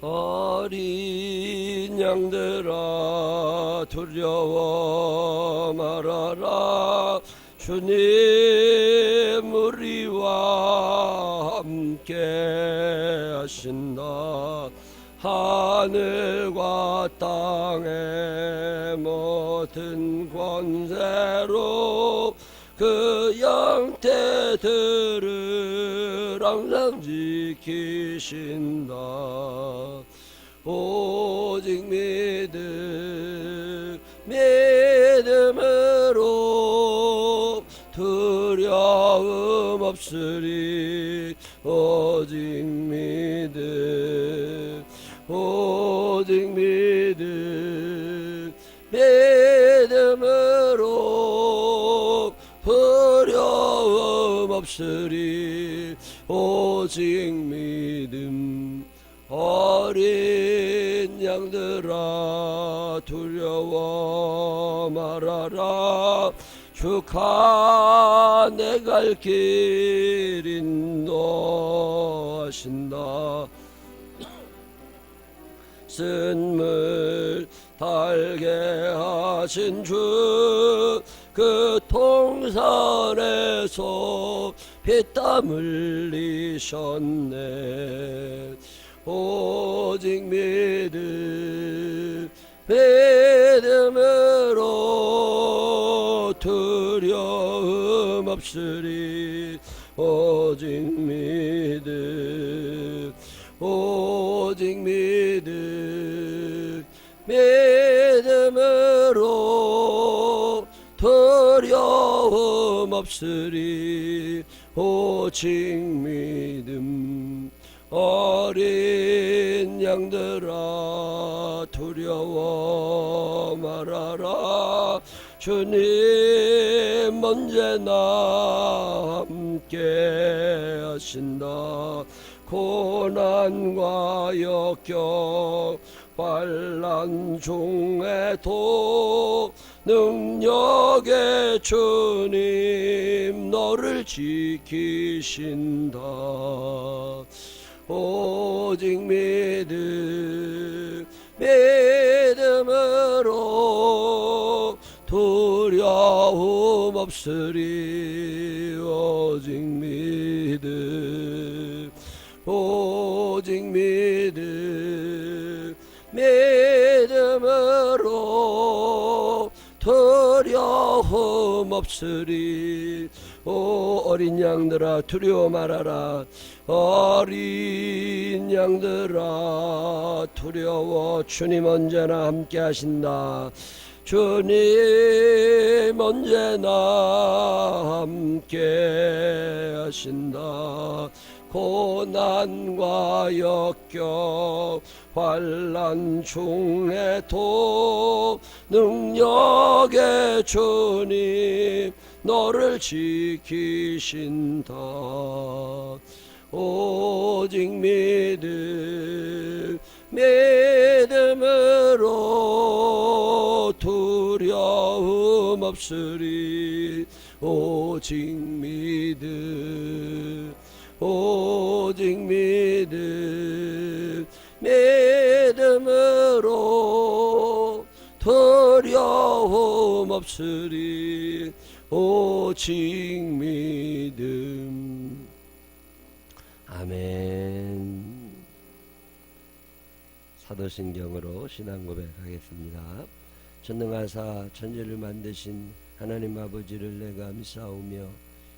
어린 양들아 두려워 말아라. 주님 우리와 함께 하신다. 하늘과 땅의 모든 권세로 그 영태들을 항상 지키신다. 오직 믿음 믿음으로 두려움 없으리. 오직 믿음 오직 믿음 믿음으로 두려움 없으리 오직 믿음 어린 양들아 두려워 말아라. 주가 내갈 길 인도하신다. 쓴물 달게 하신 주 그 통산에서 피땀 흘리셨네. 오직 믿음 믿음으로 두려움 없으리. 오직 믿음 오직 믿음 믿음으로 두려움 없으리 오직 믿음 어린 양들아 두려워 말아라. 주님 언제나 함께 하신다. 고난과 역경 환란 중에도 능력의 주님 너를 지키신다. 오직 믿음 믿음으로 두려움 없으리. 오직 믿음 오직 믿음 두려움 없으리. 오 어린 양들아 두려워 말아라. 어린 양들아 두려워 주님 언제나 함께 하신다. 주님 언제나 함께 하신다 고난과 역경 환란 중에도 능력의 주님 너를 지키신다. 오직 믿음 믿음으로 두려움 없으리. 오직 믿음 오직 믿음 믿음으로 두려움 없으리. 오직 믿음. 아멘. 사도신경으로 신앙 고백하겠습니다. 전능하사 천지를 만드신 하나님 아버지를 내가 믿사오며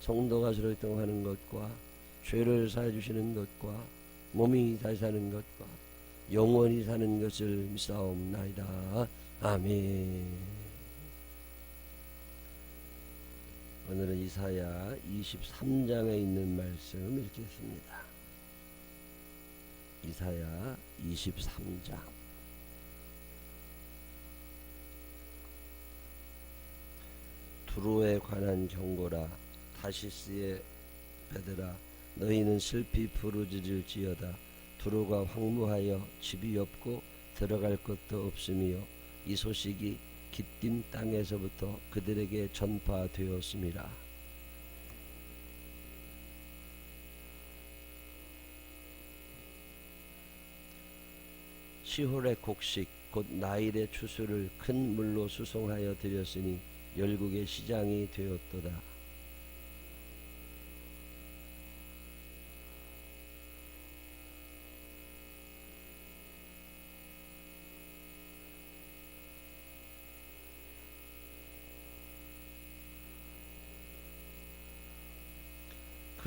성도가 서로 동하는 것과 죄를 사해 주시는 것과 몸이 다시 사는 것과 영원히 사는 것을 믿사옵나이다. 아멘. 오늘은 이사야 23장에 있는 말씀 읽겠습니다. 이사야 23장 두로에 관한 경고라 다시스의 베드라 너희는 슬피 부르짖을지어다. 두로가 황무하여 집이 없고 들어갈 것도 없음이요. 이 소식이 기띔 땅에서부터 그들에게 전파되었음이라 시홀의 곡식 곧 나일의 추수를 큰 물로 수송하여 드렸으니 열국의 시장이 되었도다.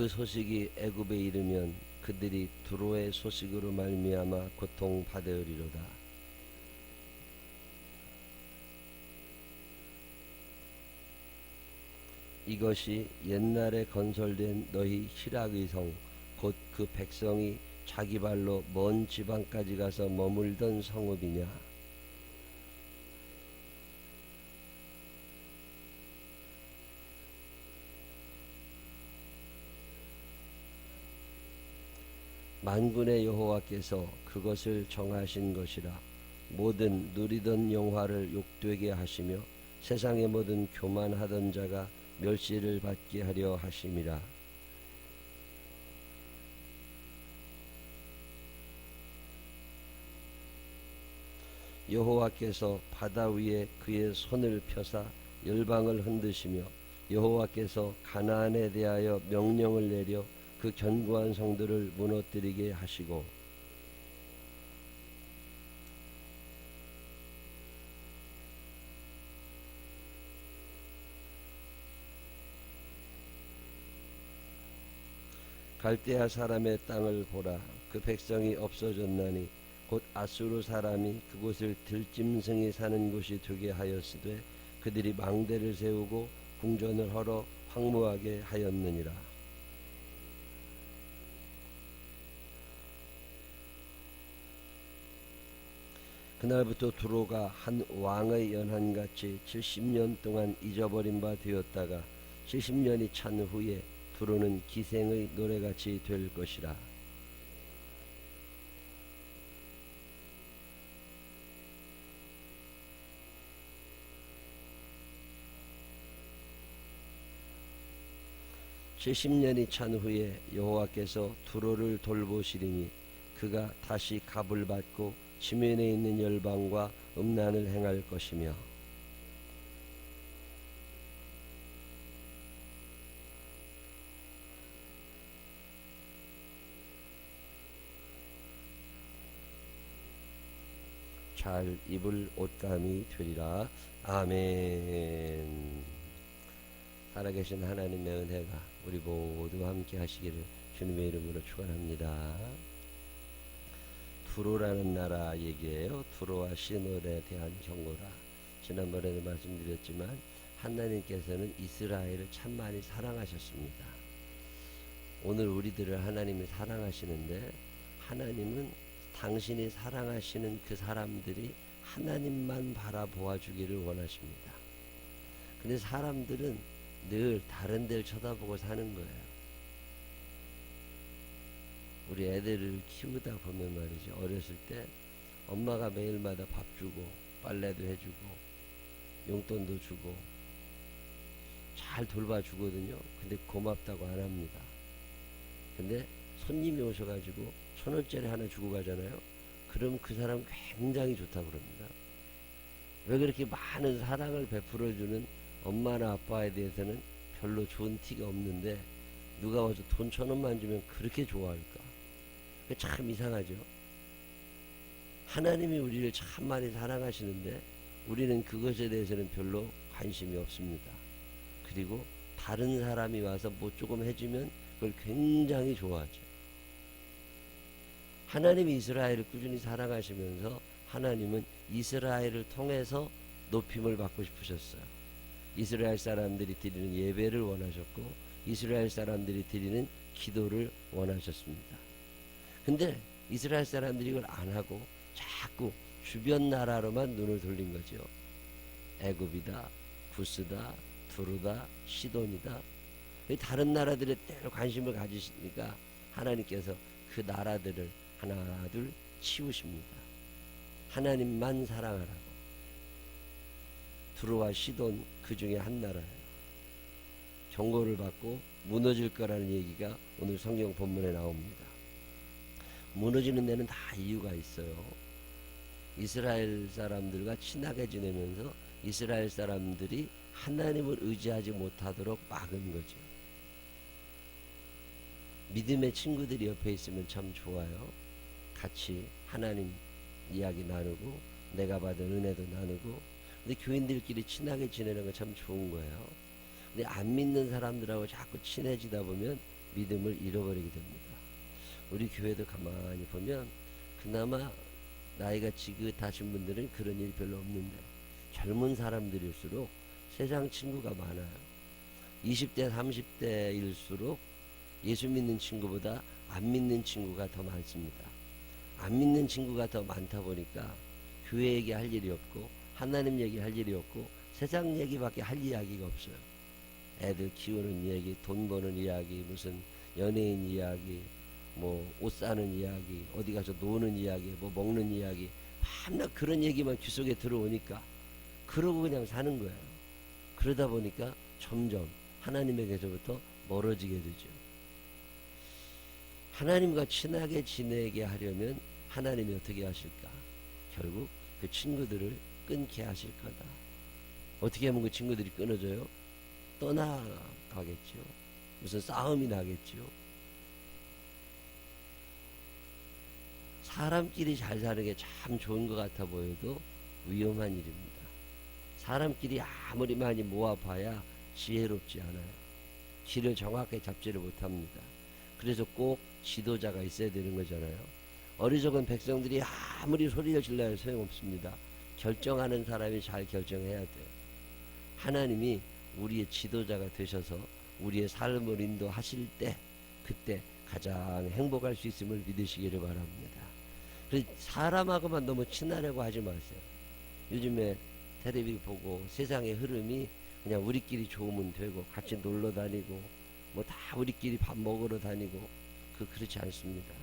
그 소식이 애굽에 이르면 그들이 두로의 소식으로 말미암아 고통 받으리로다. 이것이 옛날에 건설된 너희 희락의 성, 곧 그 백성이 자기 발로 먼 지방까지 가서 머물던 성읍이냐? 만군의 여호와께서 그것을 정하신 것이라. 모든 누리던 영화를 욕되게 하시며 세상의 모든 교만하던 자가 멸시를 받게 하려 하심이라. 여호와께서 바다 위에 그의 손을 펴사 열방을 흔드시며 여호와께서 가나안에 대하여 명령을 내려 그 견고한 성들을 무너뜨리게 하시고 갈대아 사람의 땅을 보라. 그 백성이 없어졌나니 곧 아수르 사람이 그곳을 들짐승이 사는 곳이 되게 하였으되 그들이 망대를 세우고 궁전을 헐어 황무하게 하였느니라 그날부터 두로가 한 왕의 연한같이 70년 동안 잊어버린 바 되었다가 70년이 찬 후에 두로는 기생의 노래같이 될 것이라. 칠십 년이 찬 후에 여호와께서 두로를 돌보시리니 그가 다시 갑을 받고 지면에 있는 열방과 음란을 행할 것이며 잘 입을 옷감이 되리라 아멘 살아계신 하나님의 은혜가 우리 모두 함께 하시기를 주님의 이름으로 축원합니다. 두로라는 나라 얘기예요. 두로와 시놀에 대한 경고라. 지난번에도 말씀드렸지만 하나님께서는 이스라엘을 참 많이 사랑하셨습니다. 오늘 우리들을 하나님이 사랑하시는데 하나님은 당신이 사랑하시는 그 사람들이 하나님만 바라보아 주기를 원하십니다. 근데 사람들은 늘 다른 데를 쳐다보고 사는 거예요. 우리 애들을 키우다 보면 말이죠. 어렸을 때 엄마가 매일마다 밥 주고 빨래도 해주고 용돈도 주고 잘 돌봐주거든요. 근데 고맙다고 안 합니다. 근데 손님이 오셔가지고 천 원짜리 하나 주고 가잖아요. 그럼 그 사람 굉장히 좋다고 그럽니다. 왜 그렇게 많은 사랑을 베풀어주는 엄마나 아빠에 대해서는 별로 좋은 티가 없는데 누가 와서 돈 천 원만 주면 그렇게 좋아할까? 참 이상하죠. 하나님이 우리를 참 많이 사랑하시는데 우리는 그것에 대해서는 별로 관심이 없습니다. 그리고 다른 사람이 와서 뭐 조금 해주면 그걸 굉장히 좋아하죠. 하나님이 이스라엘을 꾸준히 사랑하시면서 하나님은 이스라엘을 통해서 높임을 받고 싶으셨어요. 이스라엘 사람들이 드리는 예배를 원하셨고 이스라엘 사람들이 드리는 기도를 원하셨습니다. 근데 이스라엘 사람들이 이걸 안 하고 자꾸 주변 나라로만 눈을 돌린 거죠. 애굽이다, 구스다, 두루다, 시돈이다. 다른 나라들에 때로 관심을 가지시니까 하나님께서 그 나라들을 하나 둘 치우십니다. 하나님만 사랑하라고. 두루와 시돈 그 중에 한 나라예요. 경고를 받고 무너질 거라는 얘기가 오늘 성경 본문에 나옵니다. 무너지는 데는 다 이유가 있어요. 이스라엘 사람들과 친하게 지내면서 이스라엘 사람들이 하나님을 의지하지 못하도록 막은 거죠. 믿음의 친구들이 옆에 있으면 참 좋아요. 같이 하나님 이야기 나누고 내가 받은 은혜도 나누고 근데 교인들끼리 친하게 지내는 건참 좋은 거예요. 근데 안 믿는 사람들하고 자꾸 친해지다 보면 믿음을 잃어버리게 됩니다. 우리 교회도 가만히 보면 그나마 나이가 지긋하신 분들은 그런 일 별로 없는데 젊은 사람들일수록 세상 친구가 많아요. 20대, 30대일수록 예수 믿는 친구보다 안 믿는 친구가 더 많습니다. 안 믿는 친구가 더 많다 보니까 교회 얘기 할 일이 없고 하나님 얘기 할 일이 없고 세상 얘기밖에 할 이야기가 없어요. 애들 키우는 얘기, 돈 버는 이야기, 무슨 연예인 이야기, 뭐 옷 사는 이야기, 어디 가서 노는 이야기, 뭐 먹는 이야기, 밤낮 그런 얘기만 귀 속에 들어오니까 그러고 그냥 사는 거예요. 그러다 보니까 점점 하나님에게서부터 멀어지게 되죠. 하나님과 친하게 지내게 하려면 하나님이 어떻게 하실까? 결국 그 친구들을 끊게 하실 거다. 어떻게 하면 그 친구들이 끊어져요? 떠나가겠죠. 무슨 싸움이 나겠죠. 사람끼리 잘 사는 게 참 좋은 것 같아 보여도 위험한 일입니다. 사람끼리 아무리 많이 모아봐야 지혜롭지 않아요. 길을 정확하게 잡지를 못합니다. 그래서 꼭 지도자가 있어야 되는 거잖아요. 어리석은 백성들이 아무리 소리를 질러야 소용없습니다. 결정하는 사람이 잘 결정해야 돼요. 하나님이 우리의 지도자가 되셔서 우리의 삶을 인도하실 때 그때 가장 행복할 수 있음을 믿으시기를 바랍니다. 사람하고만 너무 친하려고 하지 마세요. 요즘에 테레비 보고 세상의 흐름이 그냥 우리끼리 좋으면 되고 같이 놀러 다니고 뭐 다 우리끼리 밥 먹으러 다니고 그 그렇지 않습니다.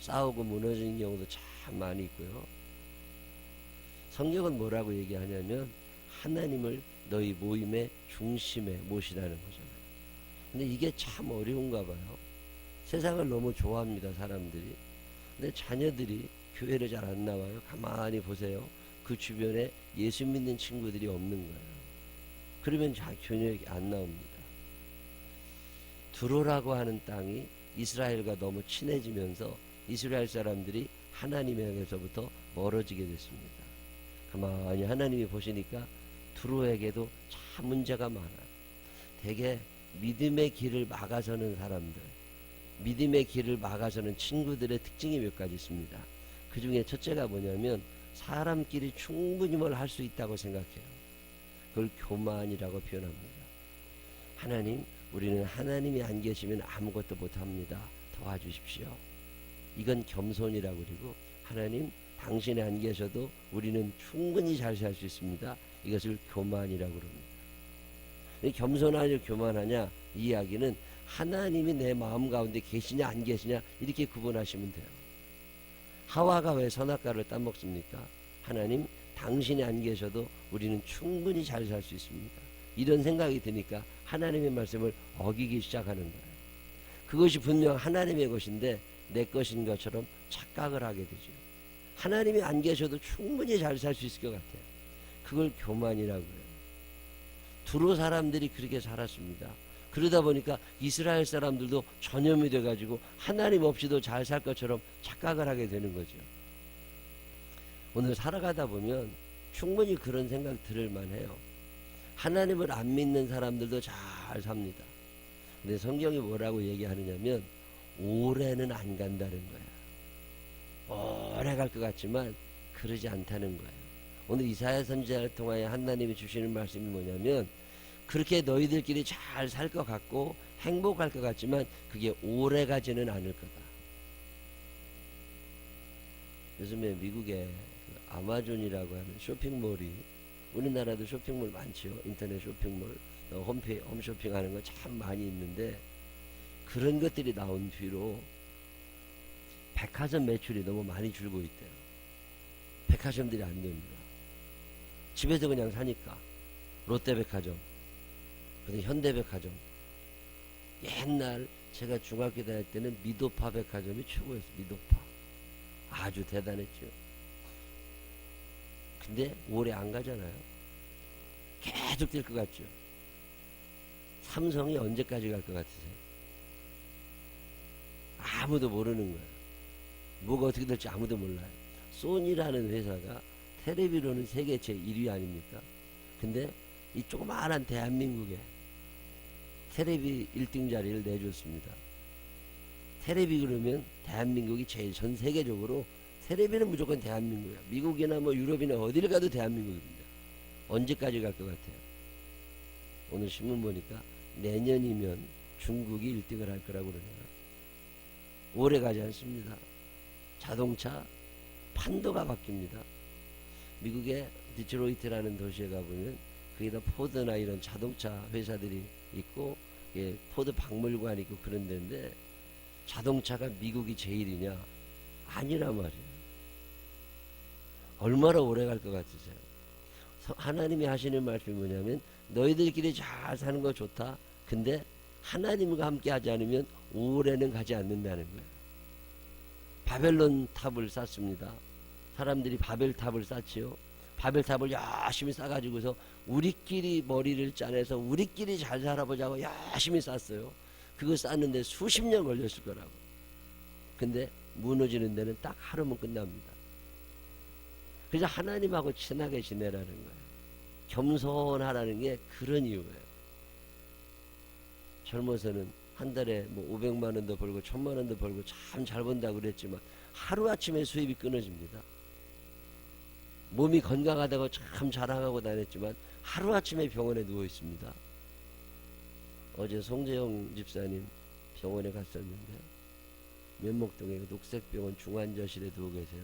싸우고 무너지는 경우도 참 많이 있고요. 성경은 뭐라고 얘기하냐면 하나님을 너희 모임의 중심에 모시라는 거잖아요. 근데 이게 참 어려운가 봐요. 세상을 너무 좋아합니다, 사람들이. 근데 자녀들이 교회를 잘 안 나와요. 가만히 보세요. 그 주변에 예수 믿는 친구들이 없는 거예요. 그러면 자 교육이 안 나옵니다. 두로라고 하는 땅이 이스라엘과 너무 친해지면서 이스라엘 사람들이 하나님에게서부터 멀어지게 됐습니다. 가만히 하나님이 보시니까 두로에게도 참 문제가 많아요. 대개 믿음의 길을 막아서는 사람들, 믿음의 길을 막아서는 친구들의 특징이 몇 가지 있습니다. 그 중에 첫째가 뭐냐면 사람끼리 충분히 뭘 할 수 있다고 생각해요. 그걸 교만이라고 표현합니다. 하나님, 우리는 하나님이 안 계시면 아무것도 못합니다. 도와주십시오. 이건 겸손이라고 그리고 하나님, 당신이 안 계셔도 우리는 충분히 잘 살 수 있습니다. 이것을 교만이라고 그럽니다. 겸손하냐 교만하냐 이 이야기는 하나님이 내 마음 가운데 계시냐 안 계시냐 이렇게 구분하시면 돼요. 하와가 왜 선악과를 따먹습니까? 하나님 당신이 안 계셔도 우리는 충분히 잘 살 수 있습니다. 이런 생각이 드니까 하나님의 말씀을 어기기 시작하는 거예요. 그것이 분명 하나님의 것인데 내 것인 것처럼 착각을 하게 되죠. 하나님이 안 계셔도 충분히 잘 살 수 있을 것 같아요. 그걸 교만이라고 해요. 두로 사람들이 그렇게 살았습니다. 그러다 보니까 이스라엘 사람들도 전염이 돼가지고 하나님 없이도 잘 살 것처럼 착각을 하게 되는 거죠. 오늘 살아가다 보면 충분히 그런 생각 들을 만해요. 하나님을 안 믿는 사람들도 잘 삽니다. 근데 성경이 뭐라고 얘기하느냐면 오래는 안 간다는 거야. 오래 갈 것 같지만 그러지 않다는 거예요. 오늘 이사야 선지자를 통하여 하나님이 주시는 말씀이 뭐냐면 그렇게 너희들끼리 잘 살 것 같고 행복할 것 같지만 그게 오래 가지는 않을 거다. 요즘에 미국에 그 아마존이라고 하는 쇼핑몰이 우리나라도 쇼핑몰 많지요. 인터넷 쇼핑몰, 또 홈페 홈쇼핑 하는 거 참 많이 있는데 그런 것들이 나온 뒤로 백화점 매출이 너무 많이 줄고 있대요. 백화점들이 안 됩니다. 집에서 그냥 사니까 롯데백화점, 그다음 현대백화점. 옛날 제가 중학교 다닐 때는 미도파 백화점이 최고였어요. 미도파. 아주 대단했죠. 근데 오래 안 가잖아요. 계속 될 것 같죠. 삼성이 언제까지 갈 것 같으세요? 아무도 모르는 거예요. 뭐가 어떻게 될지 아무도 몰라요. 소니라는 회사가 텔레비로는 세계 제1위 아닙니까? 근데 이 조그마한 대한민국에 테레비 1등 자리를 내줬습니다. 테레비 그러면 대한민국이 제일 전 세계적으로 테레비는 무조건 대한민국이야. 미국이나 뭐 유럽이나 어디를 가도 대한민국입니다. 언제까지 갈 것 같아요? 오늘 신문 보니까 내년이면 중국이 1등을 할 거라고 그러네요. 오래 가지 않습니다. 자동차 판도가 바뀝니다. 미국의 디트로이트라는 도시에 가보면 거기다 포드나 이런 자동차 회사들이 있고 예, 포드 박물관 있고 그런 데인데 자동차가 미국이 제일이냐? 아니란 말이에요. 얼마나 오래 갈 것 같으세요? 서- 하나님이 하시는 말씀이 뭐냐면 너희들끼리 잘 사는 거 좋다. 근데 하나님과 함께 하지 않으면 오래는 가지 않는다는 거예요. 바벨론 탑을 쌓습니다. 사람들이 바벨 탑을 쌓지요. 바벨탑을 열심히 쌓아가지고서 우리끼리 머리를 짜내서 우리끼리 잘 살아보자고 열심히 쌓았어요. 그거 쌓는데 수십 년 걸렸을 거라고. 근데 무너지는 데는 딱 하루면 끝납니다. 그래서 하나님하고 친하게 지내라는 거예요. 겸손하라는 게 그런 이유예요. 젊어서는 한 달에 뭐 500만 원도 벌고 1000만 원도 벌고 참 잘 번다고 그랬지만 하루아침에 수입이 끊어집니다. 몸이 건강하다고 참 자랑하고 다녔지만 하루아침에 병원에 누워 있습니다. 어제 송재영 집사님 병원에 갔었는데 면목동에 그 녹색병원 중환자실에 누워 계세요.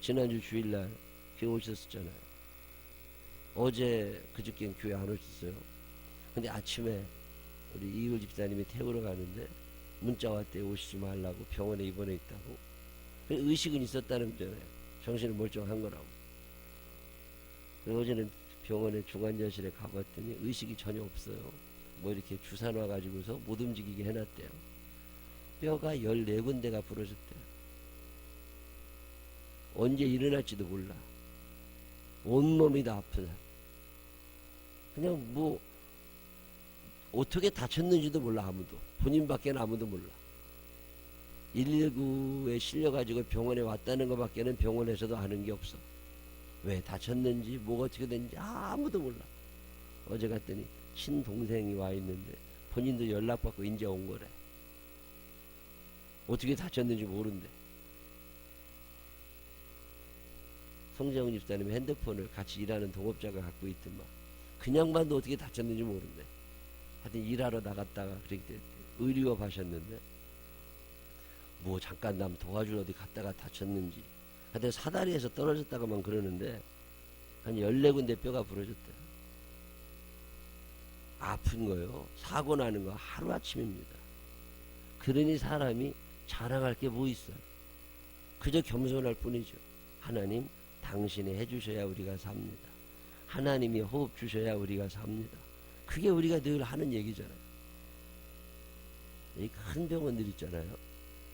지난주 주일날 교회 오셨었잖아요. 어제 그저께 교회 안 오셨어요. 근데 아침에 우리 이글 집사님이 태우러 가는데 문자 왔대 오시지 말라고 병원에 입원해 있다고. 그 의식은 있었다는 거잖아요. 정신은 멀쩡한 거라고. 어제는 병원에 중환자실에 가봤더니 의식이 전혀 없어요. 뭐 이렇게 주사 놔가지고서 못 움직이게 해놨대요. 뼈가 14군데가 부러졌대요. 언제 일어날지도 몰라. 온몸이 다 아프다. 그냥 뭐 어떻게 다쳤는지도 몰라 아무도. 본인밖에는 아무도 몰라. 119에 실려가지고 병원에 왔다는 것밖에는 병원에서도 아는 게 없어. 왜 다쳤는지 뭐가 어떻게 됐는지 아무도 몰라. 어제 갔더니 친동생이 와 있는데 본인도 연락받고 인제 온 거래. 어떻게 다쳤는지 모른대. 성재훈 집사님 핸드폰을 같이 일하는 동업자가 갖고 있더만 그냥 봐도 어떻게 다쳤는지 모른대. 하여튼 일하러 나갔다가 그렇게 의료업 하셨는데 뭐 잠깐 남 도와주러 어디 갔다가 다쳤는지 하여튼 사다리에서 떨어졌다가만 그러는데 한 14군데 뼈가 부러졌대. 아픈 거요. 사고 나는 거 하루아침입니다. 그러니 사람이 자랑할 게 뭐 있어요. 그저 겸손할 뿐이죠. 하나님, 당신이 해주셔야 우리가 삽니다. 하나님이 호흡 주셔야 우리가 삽니다. 그게 우리가 늘 하는 얘기잖아요. 이 큰 병원들 있잖아요.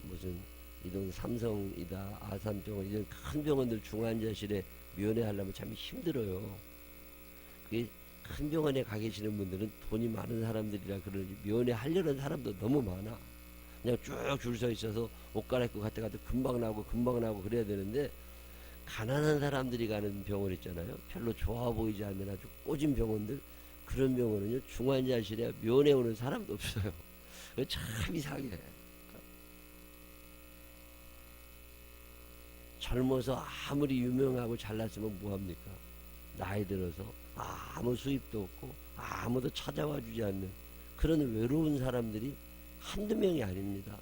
무슨 이동 삼성이다, 아산병원 이런 큰 병원들 중환자실에 면회하려면 참 힘들어요. 그게 큰 병원에 가 계시는 분들은 돈이 많은 사람들이라 그러지 면회하려는 사람도 너무 많아. 그냥 쭉 줄 서 있어서 옷 갈아입고 갔다 가도 금방 나오고 금방 나오고 그래야 되는데 가난한 사람들이 가는 병원 있잖아요. 별로 좋아 보이지 않는 아주 꼬진 병원들 그런 병원은요 중환자실에 면회 오는 사람도 없어요. 참 이상해. 젊어서 아무리 유명하고 잘났으면 뭐합니까? 나이 들어서 아무 수입도 없고 아무도 찾아와 주지 않는 그런 외로운 사람들이 한두 명이 아닙니다.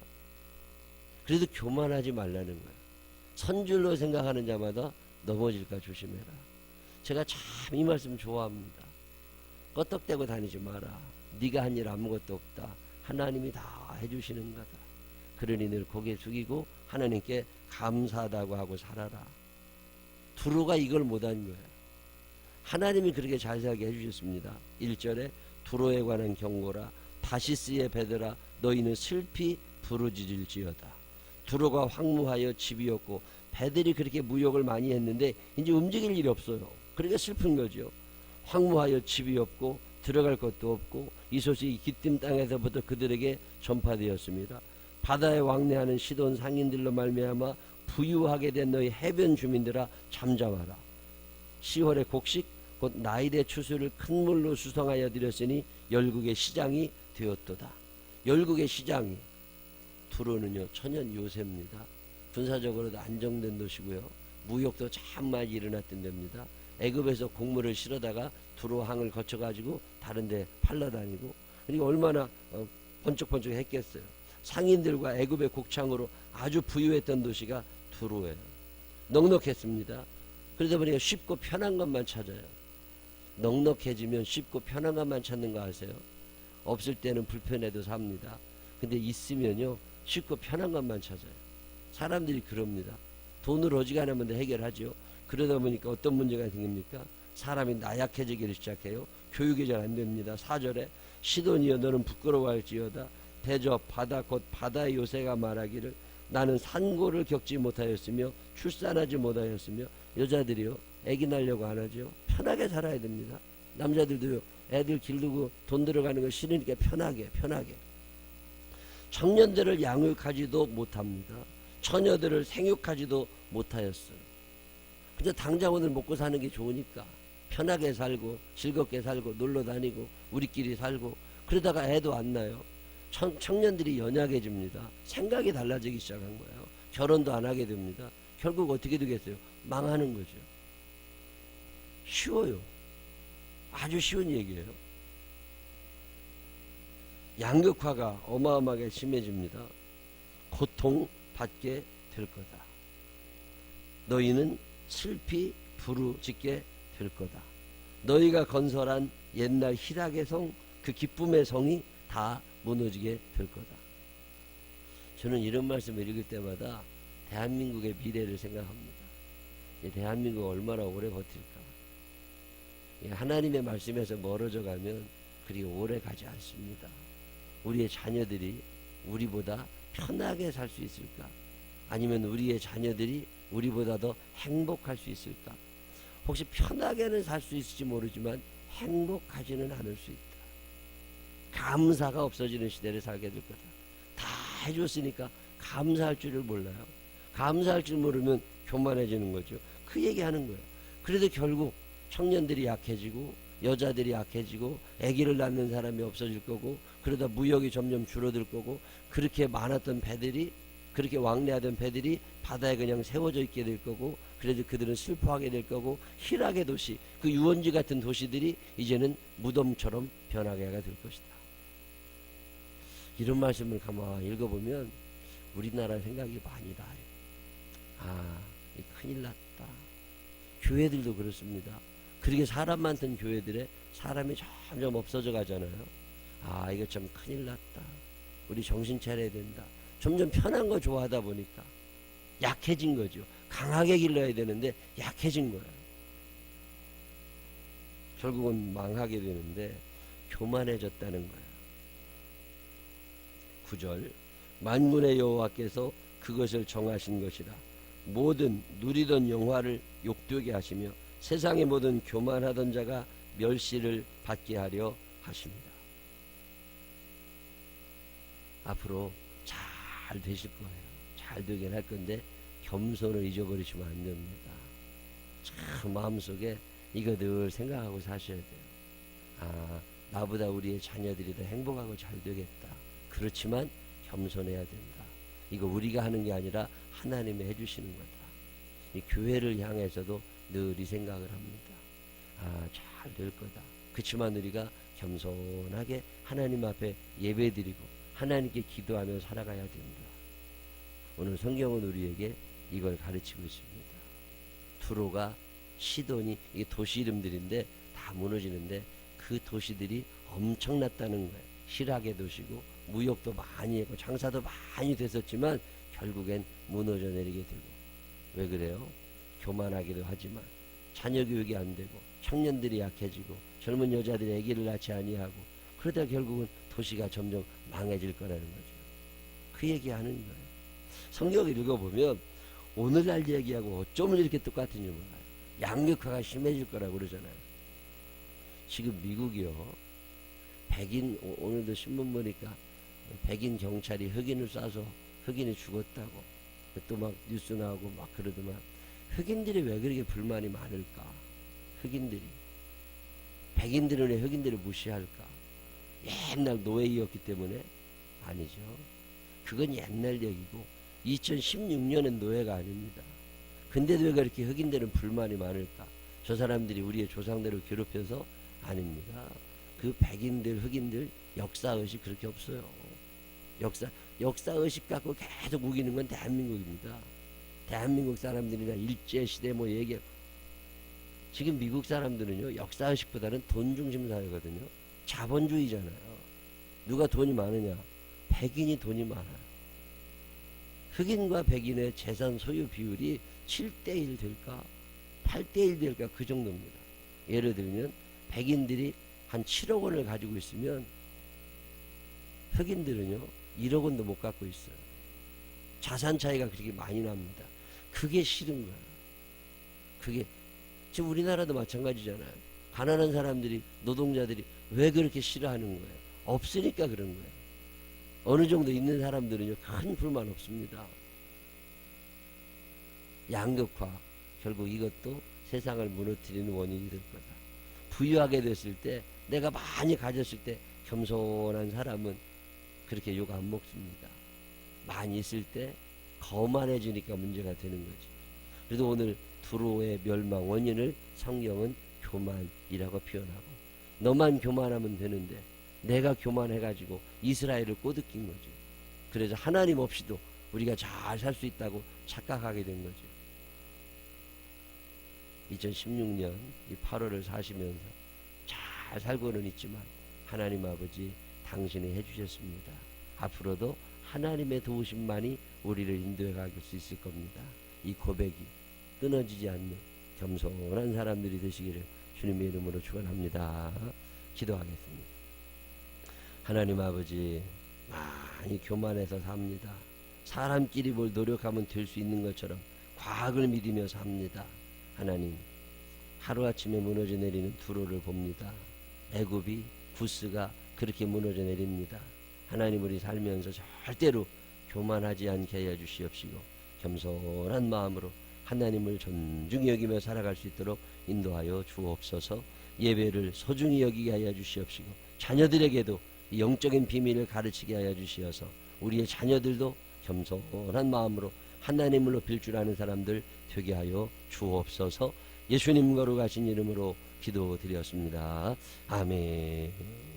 그래도 교만하지 말라는 거예요. 선줄로 생각하는 자마다 넘어질까 조심해라. 제가 참 이 말씀 좋아합니다. 껐떡대고 다니지 마라. 네가 한 일 아무것도 없다. 하나님이 다 해주시는 거다. 그러니 늘 고개 숙이고 하나님께 감사하다고 하고 살아라. 두로가 이걸 못한 거예요. 하나님이 그렇게 잘 살게 해주셨습니다. 1절에 두로에 관한 경고라 다시스의 베드라 너희는 슬피 부르짖을지어다. 두로가 황무하여 집이 없고 배들이 그렇게 무역을 많이 했는데 이제 움직일 일이 없어요. 그러니까 슬픈 거죠. 황무하여 집이 없고 들어갈 것도 없고 이 소식이 기띔 땅에서부터 그들에게 전파되었습니다. 바다에 왕래하는 시돈 상인들로 말미암아 부유하게 된 너희 해변 주민들아 잠잠하라. 10월의 곡식 곧 나일의 추수를 큰 물로 수성하여 드렸으니 열국의 시장이 되었도다. 열국의 시장이 두로는요 천연 요새입니다. 군사적으로도 안정된 도시고요. 무역도 참 많이 일어났던 데입니다. 애굽에서 곡물을 실어다가 두로 항을 거쳐가지고 다른데 팔러 다니고 그리고 얼마나 어, 번쩍번쩍 했겠어요. 상인들과 애굽의 곡창으로 아주 부유했던 도시가 두로예요. 넉넉했습니다. 그러다 보니까 쉽고 편한 것만 찾아요. 넉넉해지면 쉽고 편한 것만 찾는 거 아세요? 없을 때는 불편해도 삽니다. 근데 있으면요 쉽고 편한 것만 찾아요. 사람들이 그럽니다. 돈을 어지간하면 해결하죠. 그러다 보니까 어떤 문제가 생깁니까? 사람이 나약해지기를 시작해요. 교육이 잘 안 됩니다. 4절에 시돈이여 너는 부끄러워할지어다. 대접 바다 곧 바다의 요새가 말하기를 나는 산고를 겪지 못하였으며 출산하지 못하였으며 여자들이요 애기 낳으려고 안 하죠. 편하게 살아야 됩니다. 남자들도요 애들 기르고 돈 들어가는 거 싫으니까 편하게 편하게 청년들을 양육하지도 못합니다. 처녀들을 생육하지도 못하였어요. 근데 당장 오늘 먹고 사는 게 좋으니까 편하게 살고 즐겁게 살고 놀러 다니고 우리끼리 살고 그러다가 애도 안 나요. 청, 청년들이 연약해집니다. 생각이 달라지기 시작한 거예요. 결혼도 안 하게 됩니다. 결국 어떻게 되겠어요? 망하는 거죠. 쉬워요. 아주 쉬운 얘기예요. 양극화가 어마어마하게 심해집니다. 고통받게 될 거다. 너희는 슬피 부르짖게 될 거다. 너희가 건설한 옛날 희락의 성, 그 기쁨의 성이 다 무너지게 될 거다. 저는 이런 말씀을 읽을 때마다 대한민국의 미래를 생각합니다. 이 대한민국 얼마나 오래 버틸까? 이 하나님의 말씀에서 멀어져 가면 그리 오래 가지 않습니다. 우리의 자녀들이 우리보다 편하게 살 수 있을까? 아니면 우리의 자녀들이 우리보다 더 행복할 수 있을까? 혹시 편하게는 살 수 있을지 모르지만 행복하지는 않을 수 있다. 감사가 없어지는 시대를 살게 될 거다. 다 해줬으니까 감사할 줄을 몰라요. 감사할 줄 모르면 교만해지는 거죠. 그 얘기하는 거예요. 그래도 결국 청년들이 약해지고 여자들이 약해지고 아기를 낳는 사람이 없어질 거고 그러다 무역이 점점 줄어들 거고 그렇게 많았던 배들이 그렇게 왕래하던 배들이 바다에 그냥 세워져 있게 될 거고 그래도 그들은 슬퍼하게 될 거고 희락의 도시 그 유원지 같은 도시들이 이제는 무덤처럼 변하게 될 것이다. 이런 말씀을 가만 읽어보면 우리나라 생각이 많이 나요. 아, 이 큰일 났다. 교회들도 그렇습니다. 그렇게 사람 많던 교회들에 사람이 점점 없어져 가잖아요. 아, 이거 참 큰일 났다. 우리 정신 차려야 된다. 점점 편한 거 좋아하다 보니까 약해진 거죠. 강하게 길러야 되는데 약해진 거예요. 결국은 망하게 되는데 교만해졌다는 거예요. 9절 만군의 여호와께서 그것을 정하신 것이라 모든 누리던 영화를 욕되게 하시며 세상의 모든 교만하던 자가 멸시를 받게 하려 하십니다. 앞으로 잘 되실 거예요. 잘 되긴 할 건데 겸손을 잊어버리시면 안 됩니다. 참 마음속에 이거 늘 생각하고 사셔야 돼요. 아, 나보다 우리의 자녀들이 더 행복하고 잘 되겠다. 그렇지만 겸손해야 된다. 이거 우리가 하는 게 아니라 하나님이 해주시는 거다. 이 교회를 향해서도 늘 이 생각을 합니다. 아, 잘 될 거다. 그렇지만 우리가 겸손하게 하나님 앞에 예배드리고 하나님께 기도하며 살아가야 된다. 오늘 성경은 우리에게 이걸 가르치고 있습니다. 투로가 시돈이 이게 도시 이름들인데 다 무너지는데 그 도시들이 엄청났다는 거예요. 실학의 도시고 무역도 많이 했고 장사도 많이 됐었지만 결국엔 무너져 내리게 되고 왜 그래요? 교만하기도 하지만 자녀 교육이 안 되고 청년들이 약해지고 젊은 여자들이 아기를 낳지 아니하고 그러다 결국은 도시가 점점 망해질 거라는 거죠. 그 얘기하는 거예요. 성경을 읽어보면 오늘날 얘기하고 어쩌면 이렇게 똑같은지 몰라요. 양극화가 심해질 거라고 그러잖아요. 지금 미국이요. 백인 오- 오늘도 신문 보니까 백인 경찰이 흑인을 쏴서 흑인이 죽었다고 또 막 뉴스 나오고 막 그러더만 흑인들이 왜 그렇게 불만이 많을까? 흑인들이 백인들은 왜 흑인들을 무시할까? 옛날 노예이었기 때문에 아니죠. 그건 옛날 얘기고 2016년은 노예가 아닙니다. 근데도 왜 그렇게 흑인들은 불만이 많을까? 저 사람들이 우리의 조상들을 괴롭혀서 아닙니다. 그 백인들, 흑인들 역사 의식 그렇게 없어요. 역사 역사 의식 갖고 계속 우기는 건 대한민국입니다. 대한민국 사람들이나 일제 시대 뭐 얘기 지금 미국 사람들은요 역사 의식보다는 돈 중심 사회거든요. 자본주의잖아요. 누가 돈이 많으냐? 백인이 돈이 많아요. 흑인과 백인의 재산 소유 비율이 7대1 될까? 8대1 될까? 그 정도입니다. 예를 들면 백인들이 한 7억 원을 가지고 있으면 흑인들은요 1억 원도 못 갖고 있어요. 자산 차이가 그렇게 많이 납니다. 그게 싫은 거예요. 그게 지금 우리나라도 마찬가지잖아요. 가난한 사람들이 노동자들이 왜 그렇게 싫어하는 거예요? 없으니까 그런 거예요. 어느 정도 있는 사람들은요 큰 불만 없습니다. 양극화 결국 이것도 세상을 무너뜨리는 원인이 될 거다. 부유하게 됐을 때 내가 많이 가졌을 때 겸손한 사람은 그렇게 욕 안 먹습니다. 많이 있을 때 거만해지니까 문제가 되는 거지. 그래도 오늘 두로의 멸망 원인을 성경은 교만이라고 표현하고 너만 교만하면 되는데 내가 교만해가지고 이스라엘을 꼬드긴 거죠. 그래서 하나님 없이도 우리가 잘 살 수 있다고 착각하게 된 거죠. 2016년 이 8월을 사시면서 잘 살고는 있지만 하나님 아버지 당신이 해주셨습니다. 앞으로도 하나님의 도우심만이 우리를 인도해 갈 수 있을 겁니다. 이 고백이 끊어지지 않는 겸손한 사람들이 되시기를 주님의 이름으로 축원합니다. 기도하겠습니다. 하나님 아버지 많이 교만해서 삽니다. 사람끼리 뭘 노력하면 될 수 있는 것처럼 과학을 믿으며 삽니다. 하나님 하루아침에 무너져 내리는 두로를 봅니다. 애굽이 구스가 그렇게 무너져 내립니다. 하나님 우리 살면서 절대로 교만하지 않게 하여 주시옵시고 겸손한 마음으로 하나님을 존중히 여기며 살아갈 수 있도록 인도하여 주옵소서 예배를 소중히 여기게 하여 주시옵시고 자녀들에게도 이 영적인 비밀을 가르치게 하여 주시어서 우리의 자녀들도 겸손한 마음으로 하나님을 높일 줄 아는 사람들 되게 하여 주옵소서 예수님 거룩하신 이름으로 기도드렸습니다. 아멘.